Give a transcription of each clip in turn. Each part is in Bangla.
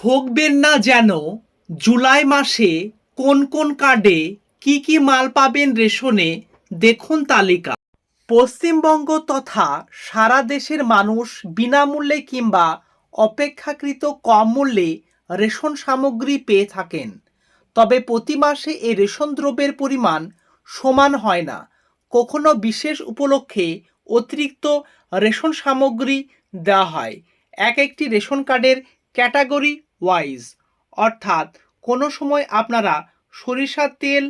ঠকবেন না যেন জুলাই মাসে কোন কোন কার্ডে কি কি মাল পাবেন রেশনে দেখুন তালিকা। পশ্চিমবঙ্গ তথা সারা দেশের মানুষ বিনামূল্যে কিংবা অপেক্ষাকৃত কম মূল্যে রেশন সামগ্রী পেয়ে থাকেন। তবে প্রতি মাসে এই রেশন দ্রব্যের পরিমাণ সমান হয় না। কখনো বিশেষ উপলক্ষে অতিরিক্ত রেশন সামগ্রী দেওয়া হয়। এক একটি রেশন কার্ডের ক্যাটাগরি ওয়াইজ অর্থাৎ কোনো সময় আপনারা সরিষার তেল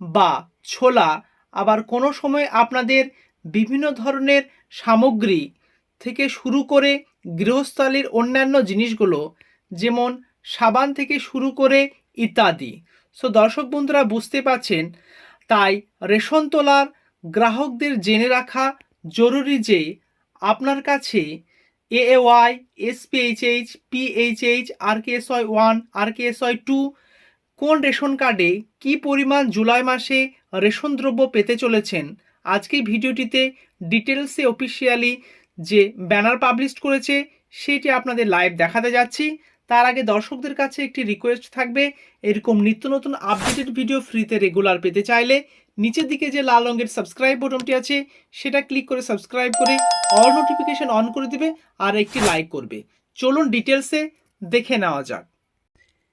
বা ছোলা, আবার কোনো সময় আপনাদের বিভিন্ন ধরনের সামগ্রী থেকে শুরু করে গৃহস্থালির অন্যান্য জিনিসগুলো, যেমন সাবান থেকে শুরু করে ইত্যাদি। সো দর্শক বন্ধুরা বুঝতে পাচ্ছেন তাই রেশন তোলার গ্রাহকদের জেনে রাখা জরুরি যে, আপনার কাছে AAY SPHH PHH R K S Y one R K S Y two কোন রেশন কার্ডে কি পরিমাণ জুলাই মাসে রেশন দ্রব্য পেতে চলেছেন? আজকে ভিডিওটিতে ডিটেলসে অফিসিয়ালি যে ব্যানার পাবলিশ করেছে, সেটি আপনাদের লাইভ দেখাতে যাচ্ছি। তার আগে দর্শকদের কাছে একটি রিকোয়েস্ট থাকবে, এরকম নিত্য নতুন আপডেটেড ভিডিও ফ্রিতে রেগুলার পেতে চাইলে নিচের দিকে যে লাল রঙের সাবস্ক্রাইব বটনটি আছে, সেটা ক্লিক করে সাবস্ক্রাইব করে অল নোটিফিকেশন অন করে দিবে আর একটি লাইক করবে। চলুন ডিটেলসে দেখে নেওয়া যাক।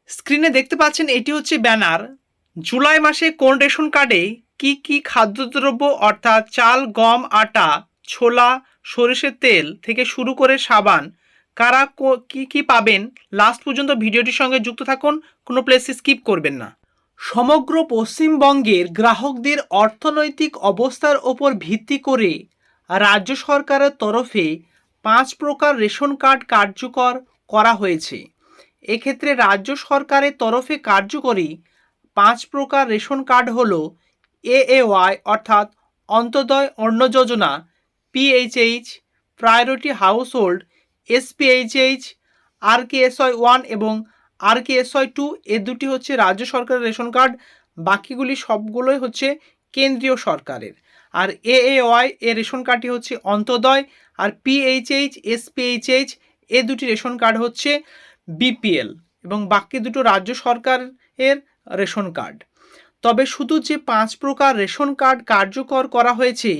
স্ক্রিনে দেখতে পাচ্ছেন, এটি হচ্ছে ব্যানার জুলাই মাসে কোন রেশন কার্ডে কি কি খাদ্যদ্রব্য, অর্থাৎ চাল, গম, আটা, ছোলা, সরিষের তেল থেকে শুরু করে সাবান, কারা কো- কি পাবেন লাস্ট পর্যন্ত ভিডিওটির সঙ্গে যুক্ত থাকুন, কোনো প্লেসে স্কিপ করবেন না। সমগ্র পশ্চিমবঙ্গের গ্রাহকদের অর্থনৈতিক অবস্থার ওপর ভিত্তি করে রাজ্য সরকারের তরফে পাঁচ প্রকার রেশন কার্ড কার্যকর করা হয়েছে। এক্ষেত্রে রাজ্য সরকারের তরফে কার্যকরী পাঁচ প্রকার রেশন কার্ড হল এএওয়াই অর্থাৎ Antyodaya Anna Yojana PHH priority household SPHH R K SY one এবং আর কে এসওয়াই টু এ দুটি হচ্ছে রাজ্য সরকারের রেশন কার্ড, বাকিগুলি সবগুলোই হচ্ছে কেন্দ্রীয় সরকারের। আর এ এ ওয়াই এ রেশন কার্ডটি হচ্ছে অন্তোদয়, আর পিএইচএইচ, এসপিএইচএইচ, এ দুটি রেশন কার্ড হচ্ছে বিপিএল, এবং বাকি দুটো রাজ্য সরকারের রেশন কার্ড। তবে শুধু যে পাঁচ প্রকার রেশন কার্ড কার্যকর করা হয়েছে,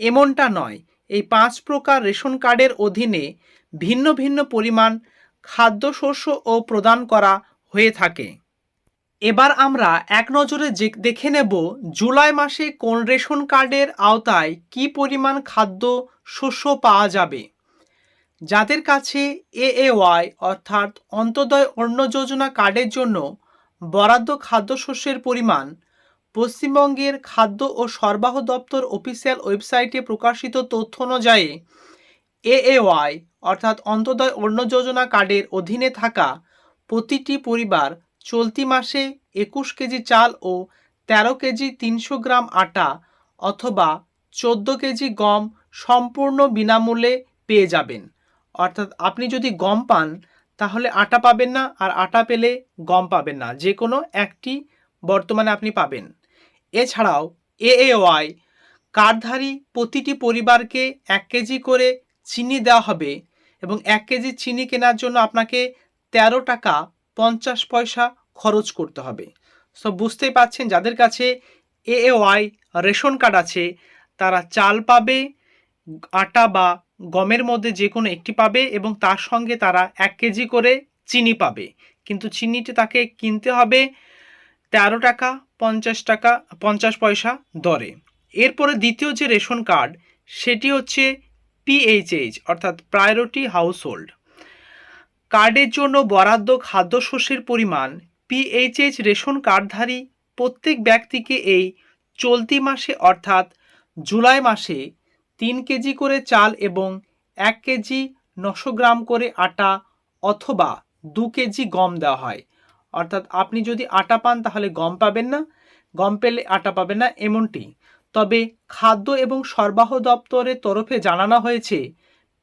এমনটা নয়। এই পাঁচ প্রকার রেশন কার্ডের অধীনে ভিন্ন ভিন্ন পরিমাণ খাদ্যশস্য ও প্রদান করা হয়ে থাকে। এবার আমরা এক নজরে দেখে নেব জুলাই মাসে কোন রেশন কার্ডের আওতায় কি পরিমাণ খাদ্য শস্য পাওয়া যাবে। যাদের কাছে এএওয়াই অর্থাৎ অন্তোদয় অন্ন যোজনা কার্ডের জন্য বরাদ্দ খাদ্যশস্যের পরিমাণ পশ্চিমবঙ্গের খাদ্য ও সরবরাহ দপ্তর অফিসিয়াল ওয়েবসাইটে প্রকাশিত তথ্য অনুযায়ী এএওয়াই অর্থাৎ অন্তোদয় অন্ন যোজনা কার্ডের অধীনে থাকা প্রতিটি পরিবার চলতি মাসে একুশ কেজি চাল ও তেরো কেজি তিনশো গ্রাম আটা অথবা চোদ্দ কেজি গম সম্পূর্ণ বিনামূল্যে পেয়ে যাবেন। অর্থাৎ আপনি যদি গম পান, তাহলে আটা পাবেন না আর আটা পেলে গম পাবেন না। যে কোনো একটি বর্তমানে আপনি পাবেন। এছাড়াও এএওয়াই কার্ডধারী প্রতিটি পরিবারকে এক কেজি করে চিনি দেওয়া হবে। এবং এক কেজি চিনি কেনার জন্য আপনাকে তেরো টাকা পঞ্চাশ পয়সা খরচ করতে হবে। সো বুঝতেই পাচ্ছেন যাদের কাছে এএওয়াই রেশন কার্ড আছে, তারা চাল পাবে, আটা বা গমের মধ্যে যে কোনো একটি পাবে এবং তার সঙ্গে তারা এক কেজি করে চিনি পাবে। কিন্তু চিনিটি তাকে কিনতে হবে তেরো টাকা, পঞ্চাশ টাকা, পঞ্চাশ পয়সা দরে। এরপরে দ্বিতীয় যে রেশন কার্ড, সেটি হচ্ছে পিএইচএইচ অর্থাৎ প্রায়োরিটি হাউস হোল্ড কার্ডের জন্য বরাদ্দ খাদ্যশস্যের পরিমাণ পিএইচএইচ রেশন কার্ডধারী প্রত্যেক ব্যক্তিকে এই চলতি মাসে, অর্থাৎ জুলাই মাসে তিন কেজি করে চাল এবং এক কেজি নশো গ্রাম করে আটা অথবা দু কেজি গম দেওয়া হয়। অর্থাৎ আপনি যদি আটা পান তাহলে গম পাবেন না, গম পেলে আটা পাবেন না, এমনটি। তবে খাদ্য এবং সরবরাহ দপ্তরের তরফে জানানো হয়েছে,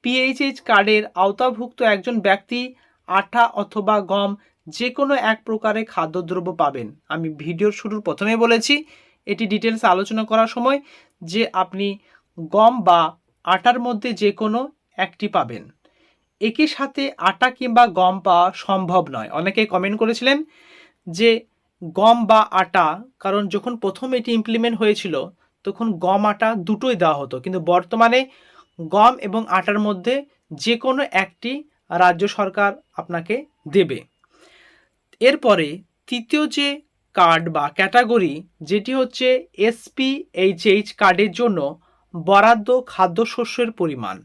পিএইচএইচ কার্ডের আওতাভুক্ত একজন ব্যক্তি আটা অথবা গম যে কোনো এক প্রকারের খাদ্যদ্রব্য পাবেন। আমি ভিডিওর শুরুর প্রথমে বলেছি, এটি ডিটেলস আলোচনা করার সময় যে আপনি গম বা আটার মধ্যে যে কোনো একটি পাবেন। একই সাথে আটা কিংবা গম পাওয়া সম্ভব নয়। অনেকে কমেন্ট করেছিলেন যে গম বা আটা কারণ যখন প্রথম এটি ইমপ্লিমেন্ট হয়েছিল তখন গম আটা দুটোই দেওয়া হতো। কিন্তু বর্তমানে গম এবং আটার মধ্যে যে কোনো একটি রাজ্য সরকার আপনাকে দেবে। এরপরে তৃতীয় যে কার্ড বা ক্যাটাগরি যেটি হচ্ছে এসপি এইচএইচ কার্ডের জন্য বরাদ্দ খাদ্যশস্যের পরিমাণ।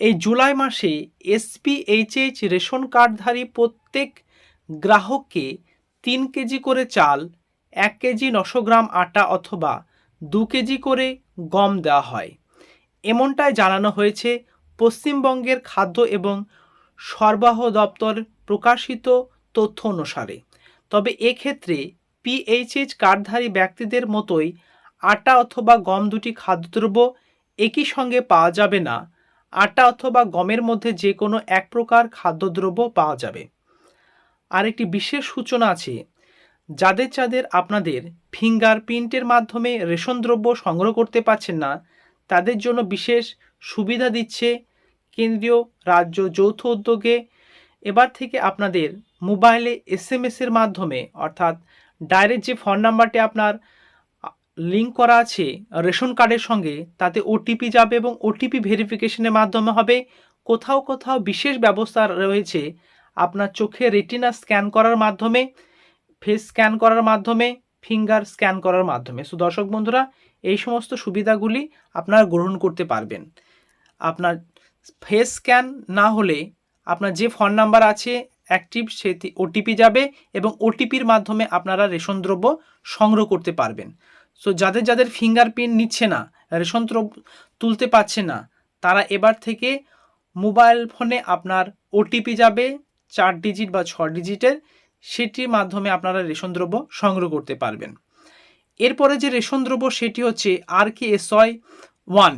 এই জুলাই মাসে এসপি এইচএইচ রেশন কার্ডধারী প্রত্যেক গ্রাহককে তিন কেজি করে চাল, এক কেজি নশো গ্রাম আটা অথবা দু কেজি করে গম দেওয়া হয়। এমনটাই জানানো হয়েছে পশ্চিমবঙ্গের খাদ্য এবং সরবরাহ দপ্তর প্রকাশিত তথ্য অনুসারে। তবে এক্ষেত্রে পিএইচএইচ কার্ডধারী ব্যক্তিদের মতোই আটা অথবা গম দুটি খাদ্যদ্রব্য একই সঙ্গে পাওয়া যাবে না। আটা অথবা গমের মধ্যে যে কোনো এক প্রকার খাদ্যদ্রব্য পাওয়া যাবে। আর একটি বিশেষ সূচনা আছে যাদের যাদের আপনাদের ফিঙ্গার প্রিন্টের মাধ্যমে রেশন দ্রব্য সংগ্রহ করতে পারছেন না, তাদের জন্য বিশেষ সুবিধা দিচ্ছে কেন্দ্রীয় রাজ্য যৌথ উদ্যোগে। এবার থেকে আপনাদের মোবাইলে এস এসের মাধ্যমে, অর্থাৎ ডাইরেক্ট যে ফোন নাম্বারটি আপনার লিঙ্ক করা আছে রেশন কার্ডের সঙ্গে, তাতে ওটিপি যাবে এবং ওটিপি ভেরিফিকেশনের মাধ্যমে হবে। কোথাও কোথাও বিশেষ ব্যবস্থা রয়েছে আপনার চোখে রেটিনা স্ক্যান করার মাধ্যমে। ফেস স্ক্যান করার মাধ্যমে ফিঙ্গার স্ক্যান করার মাধ্যমে। সো দর্শক বন্ধুরা, এই সমস্ত সুবিধাগুলি আপনারা গ্রহণ করতে পারবেন। আপনার ফেস স্ক্যান না হলে আপনার যে ফোন নাম্বার আছে অ্যাক্টিভ সেটি ওটিপি যাবে এবং ওটিপির মাধ্যমে আপনারা রেশন দ্রব্য সংগ্রহ করতে পারবেন। সো যাদের যাদের ফিঙ্গারপ্রিন্ট নিচ্ছে না, রেশন দ্রব্য তুলতে পারছে না, তারা এবার থেকে মোবাইল ফোনে আপনার ওটিপি যাবে, চার ডিজিট বা ছ ডিজিটের সেটির মাধ্যমে আপনারা রেশন দ্রব্য সংগ্রহ করতে পারবেন। এরপরে যে রেশন দ্রব্য, সেটি হচ্ছে আর কে এস ওয়ান।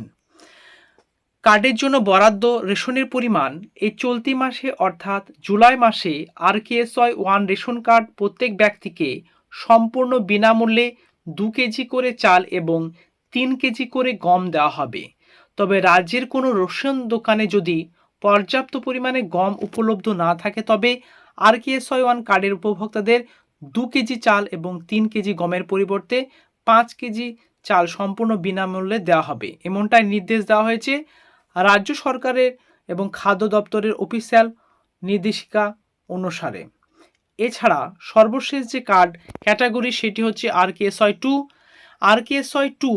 কার্ডের জন্য বরাদ্দ রেশনের পরিমাণ এই চলতি মাসে অর্থাৎ জুলাই মাসে R K S one ration card প্রত্যেক ব্যক্তিকে সম্পূর্ণ বিনামূল্যে দু কেজি করে চাল এবং তিন কেজি করে গম দেওয়া হবে। তবে রাজ্যের কোনো রেশন দোকানে যদি পর্যাপ্ত পরিমাণে গম উপলব্ধ না থাকে, তবে আর কে এস ওয়ান কার্ডের উপভোক্তাদের দু কেজি চাল এবং তিন কেজি গমের পরিবর্তে পাঁচ কেজি চাল সম্পূর্ণ বিনামূল্যে দেওয়া হবে। এমনটাই নির্দেশ দেওয়া হয়েছে রাজ্য সরকারের এবং খাদ্য দপ্তরের অফিসিয়াল নির্দেশিকা অনুসারে। এছাড়া সর্বশেষ যে কার্ড ক্যাটাগরি সেটি হচ্ছে R K S two. R K S two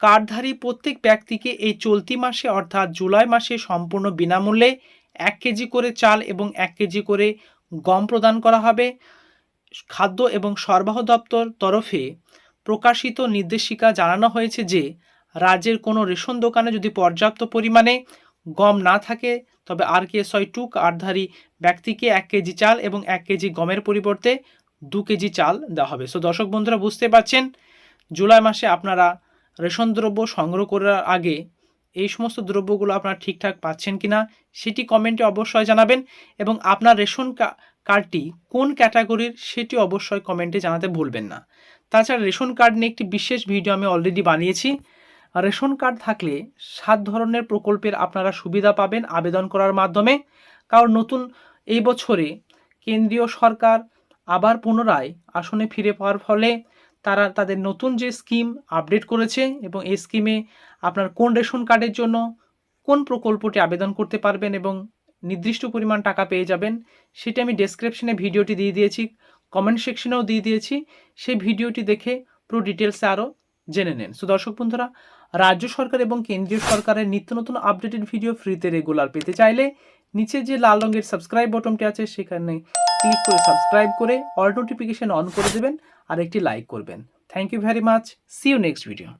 কার্ডধারী প্রত্যেক ব্যক্তিকে এই চলতি মাসে অর্থাৎ জুলাই মাসে সম্পূর্ণ বিনামূল্যে এক কেজি করে চাল এবং এক কেজি করে গম প্রদান করা হবে। খাদ্য এবং সরবরাহ দপ্তর তরফে প্রকাশিত নির্দেশিকা জানানো হয়েছে যে, রাজ্যের কোনো রেশন দোকানে যদি পর্যাপ্ত পরিমাণে গম না থাকে, তবে আর কে ছয় টু কার্ডধারী ব্যক্তিকে এক কেজি চাল এবং এক কেজি গমের পরিবর্তে দু কেজি চাল দেওয়া হবে। সো দর্শক বন্ধুরা, বুঝতে পারছেন? জুলাই মাসে আপনারা রেশন দ্রব্য সংগ্রহ করার আগে এই সমস্ত দ্রব্যগুলো আপনারা ঠিকঠাক পাচ্ছেন কি না সেটি কমেন্টে অবশ্যই জানাবেন এবং আপনার রেশন কার্ডটি কোন ক্যাটাগরির সেটি অবশ্যই কমেন্টে জানাতে ভুলবেন না। তাছাড়া রেশন কার্ড নিয়ে একটি বিশেষ ভিডিও আমি অলরেডি বানিয়েছি। রেশন কার্ড থাকলে সাত ধরনের প্রকল্পের আপনারা সুবিধা পাবেন আবেদন করার মাধ্যমে। কারণ নতুন এই বছরে কেন্দ্রীয় সরকার আবার পুনরায় আসনে ফিরে পাওয়ার ফলে তারা তাদের নতুন যে স্কিম আপডেট করেছে এবং এই স্কিমে আপনার কোন রেশন কার্ডের জন্য কোন প্রকল্পটি আবেদন করতে পারবেন এবং নির্দিষ্ট পরিমাণ টাকা পেয়ে যাবেন, সেটি আমি ডেসক্রিপশনে ভিডিওটি দিয়ে দিয়েছি কমেন্ট সেকশনেও দিয়ে দিয়েছি। সেই ভিডিওটি দেখে পুরো ডিটেলসে আরও জেনে নেন। সো দর্শক বন্ধুরা, রাজ্য সরকার এবং কেন্দ্রীয় সরকারের নিত্য নতুন আপডেটেড ভিডিও ফ্রিতে রেগুলার পেতে চাইলে নিচে যে লাল রঙের সাবস্ক্রাইব বটনটি আছে, সেখানে ক্লিক করে সাবস্ক্রাইব করে অল নোটিফিকেশন অন করে দেবেন আর একটি লাইক করবেন। Thank you very much see you next video